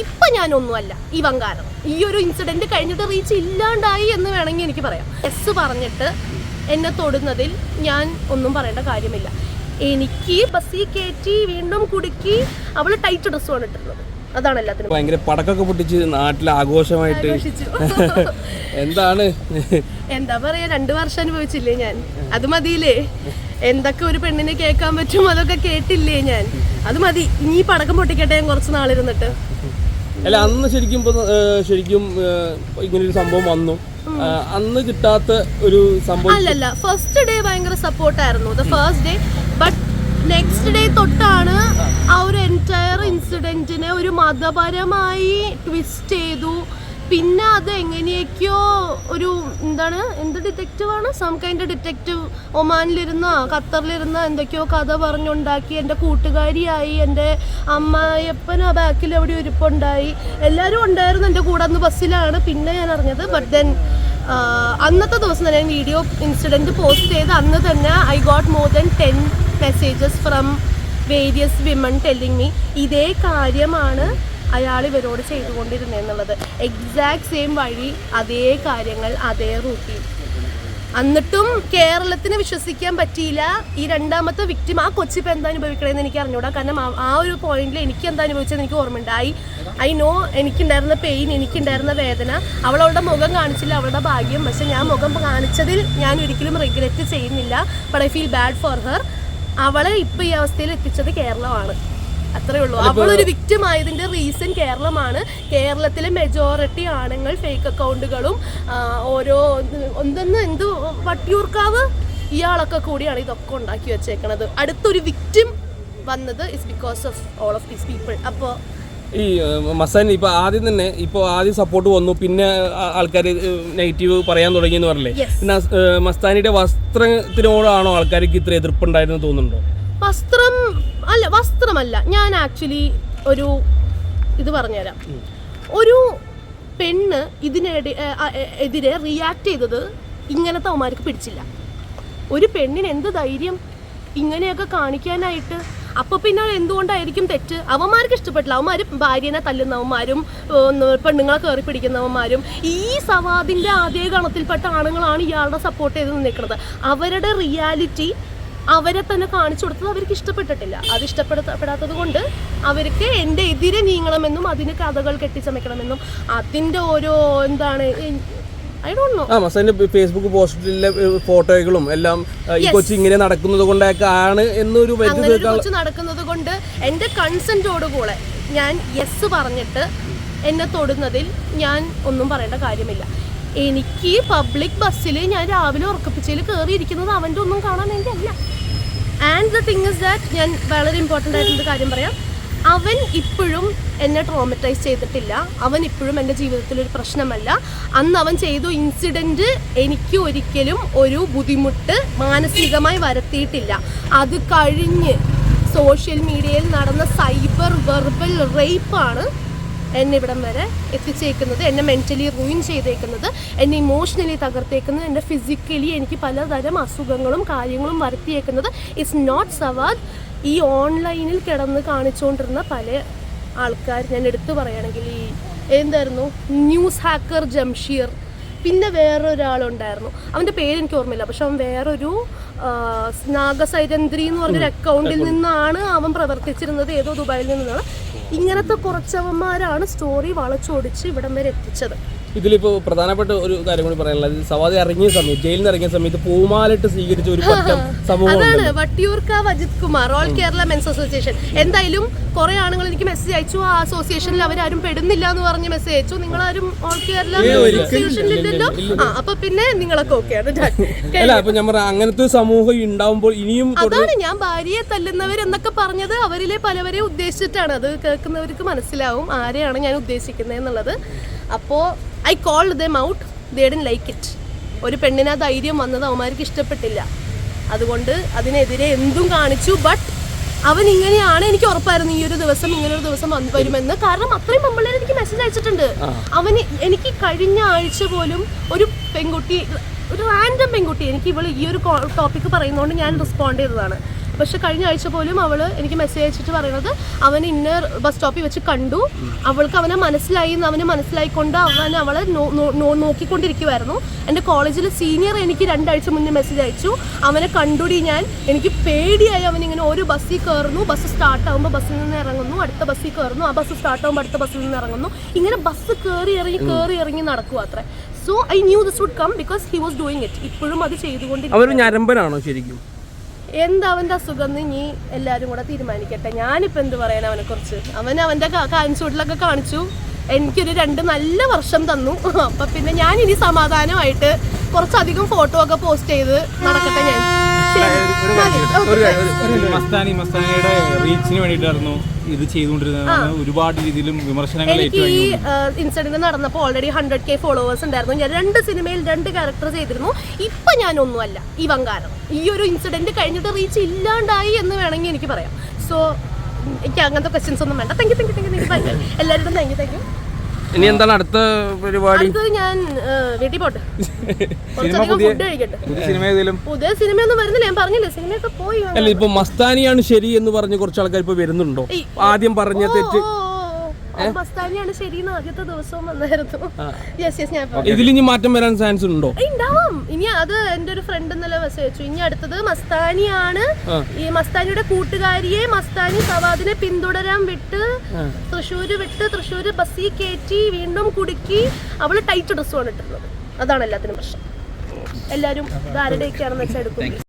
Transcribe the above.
ഇപ്പൊ ഞാനൊന്നുമല്ല. ഇവൻ കാരണം ഈ ഒരു ഇൻസിഡന്റ് കഴിഞ്ഞിട്ട് റീച്ച് ഇല്ലാണ്ടായി എന്ന് വേണമെങ്കിൽ എനിക്ക് പറയാം. എസ് പറഞ്ഞിട്ട് എന്നെ തൊടുന്നതിൽ ഞാൻ ഒന്നും പറയേണ്ട കാര്യമില്ല. എനിക്ക് ബസ്സിൽ കയറ്റി വീണ്ടും കുടുക്കി അവൾ ടൈറ്റ് ഡ്രസ്സുമാണ് ഇട്ടിരുന്നത് അതാണ് എല്ലാത്തിനും. ഭയങ്കര പടക്കൊക്കെ പൊട്ടിച്ച് നാട്ടിൽ ആഘോഷമായിട്ട് എന്താണ്? എന്താ പറയാ രണ്ടു വർഷം അനുഭവിച്ചില്ലേ ഞാൻ? അത് മതിയില്ലേ? എന്തൊക്കെ ഒരു പെണ്ണിനെ കേൾക്കാൻ പറ്റും അതൊക്കെ കേട്ടില്ലേ ഞാൻ? അത് മതി. ഇനി പടക്കം പൊട്ടിക്കട്ടെ ഞാൻ കുറച്ച് നാളിരുന്നിട്ട്. അല്ല അന്ന് ശരിക്കും ഇപ്പൊ, ശരിക്കും ഇങ്ങനെ ഒരു സംഭവം വന്നു. അന്ന് കിട്ടാത്ത ഒരു സംഭവം അല്ലല്ല ഫസ്റ്റ് ഡേ ഭയങ്കര സപ്പോർട്ടായിരുന്നു the first day but next day തൊട്ടാണ് ആ ഒരു എന്റയർ ഇൻസിഡന്റിനെ ഒരു മതപരമായി ട്വിസ്റ്റ് ചെയ്തു. പിന്നെ അത് എങ്ങനെയൊക്കെയോ ഒരു എന്താണ് എന്ത് ഡിറ്റക്റ്റീവ് ആണ്? സം കൈൻഡ് ഡിറ്റക്റ്റീവ് ഒമാനിലിരുന്ന ഖത്തറിലിരുന്ന എന്തൊക്കെയോ കഥ പറഞ്ഞുണ്ടാക്കി എന്റെ കൂട്ടുകാരിയായി എന്റെ അമ്മായിയപ്പൻ ആ ബാക്കിൽ എവിടെ ഇരിപ്പുണ്ടായി. എല്ലാവരും ഉണ്ടായിരുന്നു എന്റെ കൂടെ അന്ന് ബസ്സിലാണ് പിന്നെ ഞാൻ അറിഞ്ഞത് ബട്ട് ദെൻ അന്നത്തെ ദിവസം തന്നെ ഞാൻ വീഡിയോ ഇൻസിഡന്റ് പോസ്റ്റ് ചെയ്ത് അന്ന് തന്നെ I got more than ten messages from various women telling me ഇതേ കാര്യമാണ് അയാൾ ഇവരോട് ചെയ്തുകൊണ്ടിരുന്നതെന്നുള്ളത് എക്സാക്ട് സെയിം വഴി അതേ കാര്യങ്ങൾ അതേ റൂട്ടിൽ എന്നിട്ടും കേരളത്തിന് വിശ്വസിക്കാൻ പറ്റിയില്ല. ഈ രണ്ടാമത്തെ വിക്ടിം ആ കൊച്ചിപ്പം എന്താ അനുഭവിക്കണമെന്ന് എനിക്ക് അറിഞ്ഞൂടാ. കാരണം ആ- ഒരു പോയിന്റിൽ എനിക്ക് എന്താ അനുഭവിച്ചതെന്ന് എനിക്ക് ഓർമ്മയുണ്ട് ഐ ഐ നോ എനിക്കുണ്ടായിരുന്ന പെയിൻ എനിക്കുണ്ടായിരുന്ന വേദന. അവൾ അവളുടെ മുഖം കാണിച്ചില്ല അവളുടെ ഭാഗ്യം. പക്ഷെ ഞാൻ മുഖം കാണിച്ചതിൽ ഞാൻ ഒരിക്കലും റിഗ്രറ്റ് ചെയ്യുന്നില്ല. But I feel bad for her അവളെ ഇപ്പൊ ഈ അവസ്ഥയിൽ എത്തിച്ചത് കേരളമാണ്. അത്രേ ഉള്ളൂ. അവളൊരു വിക്റ്റിം ആയതിന്റെ റീസൺ കേരളമാണ്. കേരളത്തിലെ മെജോറിറ്റി ആണുങ്ങൾ ഫേക്ക് അക്കൗണ്ടുകളും ഓരോ എന്തെന്ന് എന്ത് വട്ടിയൂർക്കാവ് ഇയാളൊക്കെ കൂടിയാണ് ഇതൊക്കെ ഉണ്ടാക്കി വെച്ചേക്കണത്. അടുത്തൊരു വിക്ടിം വന്നത് is because of all of these people അപ്പോൾ ഈ മസൻ ഇപ്പൊ ആദ്യം തന്നെ ഇപ്പൊ ആദ്യം സപ്പോർട്ട് വന്നു. പിന്നെ ആൾക്കാർ നെഗറ്റീവ് പറയാൻ പറഞ്ഞില്ലേ? Yes. പിന്നെ മസ്താനിയുടെ വസ്ത്രത്തിനോടാണോ ആൾക്കാർക്ക് ഇത്ര എതിർപ്പുണ്ടായിരുന്നു തോന്നുന്നുണ്ടോ? വസ്ത്രം അല്ല വസ്ത്രമല്ല. ഞാൻ ആക്ച്വലി ഒരു ഇത് പറഞ്ഞുതരാം. ഒരു പെണ്ണ് എ, എതിരെ റിയാക്ട് ചെയ്തത് ഇങ്ങനത്തെ അവന്മാർക്ക് പിടിച്ചില്ല. ഒരു പെണ്ണിന് എന്ത് ധൈര്യം ഇങ്ങനെയൊക്കെ കാണിക്കാനായിട്ട്? അപ്പൊ പിന്നെ എന്തുകൊണ്ടായിരിക്കും തെറ്റ്? അവന്മാർക്ക് ഇഷ്ടപ്പെട്ടില്ല. അവന്മാർ ഭാര്യനെ തല്ലുന്നവന്മാരും പെണ്ണുങ്ങളെ കയറി പിടിക്കുന്നവന്മാരും ഈ സവാദിന്റെ അതേ ഗണത്തിൽപ്പെട്ട ആണുങ്ങളാണ് ഇയാളുടെ സപ്പോർട്ട് ചെയ്ത് നിൽക്കുന്നത്. അവരുടെ റിയാലിറ്റി അവരെ തന്നെ കാണിച്ചു കൊടുത്തത് അവർക്ക് ഇഷ്ടപ്പെട്ടിട്ടില്ല. അത് ഇഷ്ടപ്പെടപ്പെടാത്തത് കൊണ്ട് അവർക്ക് എന്റെ എതിരെ നീങ്ങണമെന്നും അതിന് കഥകൾ കെട്ടിച്ചമയ്ക്കണമെന്നും അതിന്റെ ഓരോ എന്താണ് ആ മസാന്റെ ഫേസ്ബുക്ക് പോസ്റ്റിലെ ഫോട്ടോകളും എല്ലാം ഈ. കൊച്ചി ഇങ്ങനെ നടക്കുന്നത് കൊണ്ടൊക്കെ ആണ് എന്നൊരു കൊച്ചു നടക്കുന്നത് കൊണ്ട് എന്റെ കൂടെ ഞാൻ യെസ് പറഞ്ഞിട്ട് എന്നെ തൊടുന്നതിൽ ഞാൻ ഒന്നും പറയേണ്ട കാര്യമില്ല. എനിക്ക് പബ്ലിക് ബസ്സിൽ ഞാൻ രാവിലെ ഉറക്കപ്പിച്ചതിൽ കയറിയിരിക്കുന്നത് അവന്റെ ഒന്നും കാണാൻ വേണ്ടി അല്ല and the thing is that ഞാൻ വളരെ ഇമ്പോർട്ടന്റ് ആയിട്ടുള്ള കാര്യം പറയാം. അവൻ ഇപ്പോഴും എന്നെ ട്രോമറ്റൈസ് ചെയ്തിട്ടില്ല. അവൻ ഇപ്പോഴും എന്റെ ജീവിതത്തിൽ ഒരു പ്രശ്നമല്ല. അന്ന് അവൻ ചെയ്ത ഇൻസിഡന്റ് എനിക്ക് ഒരിക്കലും ഒരു ബുദ്ധിമുട്ട് മാനസികമായി വരുത്തിയിട്ടില്ല. അത് കഴിഞ്ഞ് സോഷ്യൽ മീഡിയയിൽ നടന്ന സൈബർ വെർബൽ റേപ്പാണ് എന്നെ ഇവിടം വരെ എത്തിച്ചേക്കുന്നത് എന്നെ മെന്റലി റൂയിൻ ചെയ്തേക്കുന്നത് എന്നെ ഇമോഷണലി തകർത്തേക്കുന്നത് എന്റെ ഫിസിക്കലി എനിക്ക് പലതരം അസുഖങ്ങളും കാര്യങ്ങളും വരുത്തിയേക്കുന്നത്. It's not Savad. ഈ ഓൺലൈനിൽ കിടന്ന് കാണിച്ചുകൊണ്ടിരുന്ന പല ആൾക്കാർ ഞാൻ എടുത്തു പറയുകയാണെങ്കിൽ ഈ എന്തായിരുന്നു? ന്യൂസ് ഹാക്കർ ജംഷീർ പിന്നെ വേറൊരാളുണ്ടായിരുന്നു. അവന്റെ പേര് എനിക്ക് ഓർമ്മയില്ല. പക്ഷെ അവൻ വേറൊരു ആ, നാഗസൈരന്ത്രി എന്ന് പറഞ്ഞൊരു അക്കൗണ്ടിൽ നിന്നാണ് അവൻ പ്രവർത്തിച്ചിരുന്നത് ഏതോ ദുബായിൽ നിന്നാണ്. ഇങ്ങനത്തെ കുറച്ചവന്മാരാണ് സ്റ്റോറി വളച്ചൊടിച്ച് ഇവിടം വരെ എത്തിച്ചത്. ഇതിലിപ്പോ പ്രധാനപ്പെട്ട ഒരു കാര്യം കൂടി പറയാനുള്ളത്. സവാദി ഇറങ്ങിയ സമയത്ത് ജയിലിൽ നിന്ന് ഇറങ്ങിയ സമയത്ത് പൂമാലിട്ട് സ്വീകരിച്ച ഒരു പറ്റം സമൂഹം അതാണ് Vattiyoorkavu Ajith Kumar all Kerala men's association എന്തായാലും കുറെ ആണുങ്ങൾ എനിക്ക് മെസ്സേജ് അയച്ചു. ആ അസോസിയേഷനിൽ അവരാരും പെടുന്നില്ല എന്ന് പറഞ്ഞ് മെസ്സേജ് അയച്ചു. നിങ്ങളാരും ഓൾ കേരള ഇല്ലല്ലോ? ആ അപ്പൊ പിന്നെ നിങ്ങളൊക്കെ ഓക്കെയാണ് അല്ല അപ്പൊ ഞാൻ പറയാം അങ്ങനത്തെ സമൂഹം ഉണ്ടാവുമ്പോൾ ഇനിയും അതാണ് ഞാൻ ഭാര്യയെ തല്ലുന്നവർ എന്നൊക്കെ പറഞ്ഞത് അവരിലെ പലവരെ ഉദ്ദേശിച്ചിട്ടാണ്. അത് കേൾക്കുന്നവർക്ക് മനസ്സിലാവും ആരെയാണ് ഞാൻ ഉദ്ദേശിക്കുന്നത് എന്നുള്ളത് അപ്പോൾ I call them out then like it ഒരു പെണ്ണിന് ആ ധൈര്യം വന്നത് അവന്മാർക്ക് ഇഷ്ടപ്പെട്ടില്ല. അതുകൊണ്ട് അതിനെതിരെ എന്തും കാണിച്ചു. ബട്ട് അവൻ ഇങ്ങനെയാണ് എനിക്ക് ഉറപ്പായിരുന്നു. ഈ ഒരു ദിവസം ഇങ്ങനെ ഒരു ദിവസം വന്നു വരുമെന്ന്. കാരണം അത്രയും പെമ്പിള്ളേർ എനിക്ക് മെസ്സേജ് അയച്ചിട്ടുണ്ട്. അവന് എനിക്ക് കഴിഞ്ഞ ആഴ്ച പോലും ഒരു പെൺകുട്ടി ഒരു റാൻഡം പെൺകുട്ടി എനിക്ക് ഇവൾ ഈ ഒരു ടോപ്പിക്ക് പറയുന്നതുകൊണ്ട് ഞാൻ റെസ്പോണ്ട് ചെയ്തതാണ്. പക്ഷെ കഴിഞ്ഞ ആഴ്ച പോലും അവൾ എനിക്ക് മെസ്സേജ് അയച്ചിട്ട് പറയുന്നത് അവൻ ഇന്നർ ബസ് സ്റ്റോപ്പിൽ വെച്ച് കണ്ടു. അവൾക്ക് അവനെ മനസ്സിലായി എന്ന് അവന് മനസ്സിലായിക്കൊണ്ട് അവൻ അവളെ നോക്കിക്കൊണ്ടിരിക്കുമായിരുന്നു എന്റെ കോളേജിൽ സീനിയർ എനിക്ക് രണ്ടാഴ്ച മുന്നേ മെസ്സേജ് അയച്ചു. അവനെ കണ്ടുടി ഞാൻ. എനിക്ക് പേടിയായി അവൻ ഇങ്ങനെ ഒരു ബസ്സിൽ കയറുന്നു ബസ് സ്റ്റാർട്ട് ആകുമ്പോൾ ബസ്സിൽ നിന്ന് ഇറങ്ങുന്നു. അടുത്ത ബസ്സിൽ കയറുന്നു ആ ബസ് സ്റ്റാർട്ട് ആകുമ്പോൾ അടുത്ത ബസ്സിൽ നിന്ന് ഇറങ്ങുന്നു. ഇങ്ങനെ ബസ് കയറി ഇറങ്ങി കയറി ഇറങ്ങി നടക്കുക അത്രേ. So I knew this would come because he was doing it ഇപ്പോഴും അത് ചെയ്തുകൊണ്ട് ഞരമ്പനാണോ ശരിക്കും? എന്താ അവന്റെ അസുഖം നീ എല്ലാവരും കൂടെ തീരുമാനിക്കട്ടെ. ഞാനിപ്പോ എന്ത് പറയാൻ അവനെ കുറിച്ച് അവൻ അവന്റെ കാൻസൂട്ടിലൊക്കെ കാണിച്ചു. എനിക്കൊരു രണ്ട് നല്ല വർഷം തന്നു. അപ്പൊ പിന്നെ ഞാൻ ഇനി സമാധാനമായിട്ട് കുറച്ചധികം ഫോട്ടോ ഒക്കെ പോസ്റ്റ് ചെയ്ത് നടക്കട്ടെ ഞാൻ. മസ്താനി മസ്താനിയുടെ റീച്ചിന് വേണ്ടിയിട്ടായിരുന്നു ഇത് ചെയ്തുകൊണ്ടിരുന്നത്. ഒരുപാട് രീതിയിലും വിമർശനങ്ങൾ എനിക്ക് ഈ ഇൻസിഡന്റ് നടന്നപ്പോൾ ഓൾറെഡി ഹൺഡ്രഡ് കെ ഫോളോവേഴ്സ് ഉണ്ടായിരുന്നു. ഞാൻ രണ്ട് സിനിമയിൽ രണ്ട് ക്യാരക്ടർ ചെയ്തിരുന്നു. ഇപ്പൊ ഞാനൊന്നുമല്ല ഈ വങ്കാരം. ഈ ഒരു ഇൻസിഡന്റ് കഴിഞ്ഞിട്ട് റീച്ച് ഇല്ലാണ്ടായി എന്ന് വേണമെങ്കിൽ എനിക്ക് പറയാം. സോ എനിക്ക് അങ്ങനത്തെ ക്വസ്റ്റ്യൻസ് ഒന്നും വേണ്ട. Thank you thank you thank you എല്ലാവരും താങ്ക് യു താങ്ക് യു ഇനി എന്താണ് അടുത്ത പരിപാടി? ഞാൻ വീട്ടിൽ പോട്ടെ. പുതിയ- സിനിമയൊന്നും വരുന്നില്ല ഞാൻ പറഞ്ഞില്ലേ സിനിമയൊക്കെ പോയി അല്ല ഇപ്പൊ മസ്താനിയാണ് ശരി എന്ന് പറഞ്ഞ് കുറച്ച് ആൾക്കാർ ഇപ്പൊ വരുന്നുണ്ടോ? ആദ്യം പറഞ്ഞ തെറ്റ് മസ്താനിയാണ് ശരിയെന്ന് ആദ്യത്തെ ദിവസവും വന്നായിരുന്നു. യെസ് യെസ് ഞാൻ ഇതിൽ ഇനി മാറ്റം വരാൻ ചാൻസ് ഉണ്ടോ? ഉണ്ടാവും ഇനി അത് എന്റെ ഒരു ഫ്രണ്ട് ഇന്നലെ മെസ്സേജ് അയച്ചു ഇനി അടുത്തത് മസ്താനിയാണ്. ഈ മസ്താനിയുടെ കൂട്ടുകാരിയെ മസ്താനി സവാദിനെ പിന്തുടരാൻ വിട്ട് തൃശ്ശൂര് വിട്ട് തൃശ്ശൂര് ബസ്സിൽ കയറ്റി വീണ്ടും കുടുക്കി അവൾ ടൈറ്റ് ഡ്രസ്സുമാണ് ഇട്ടിരുന്നത്. അതാണ് എല്ലാത്തിനും പ്രശ്നം. എല്ലാരും ഇത് ആരുടെയൊക്കെയാണെന്ന് വെച്ചാൽ എടുക്കും.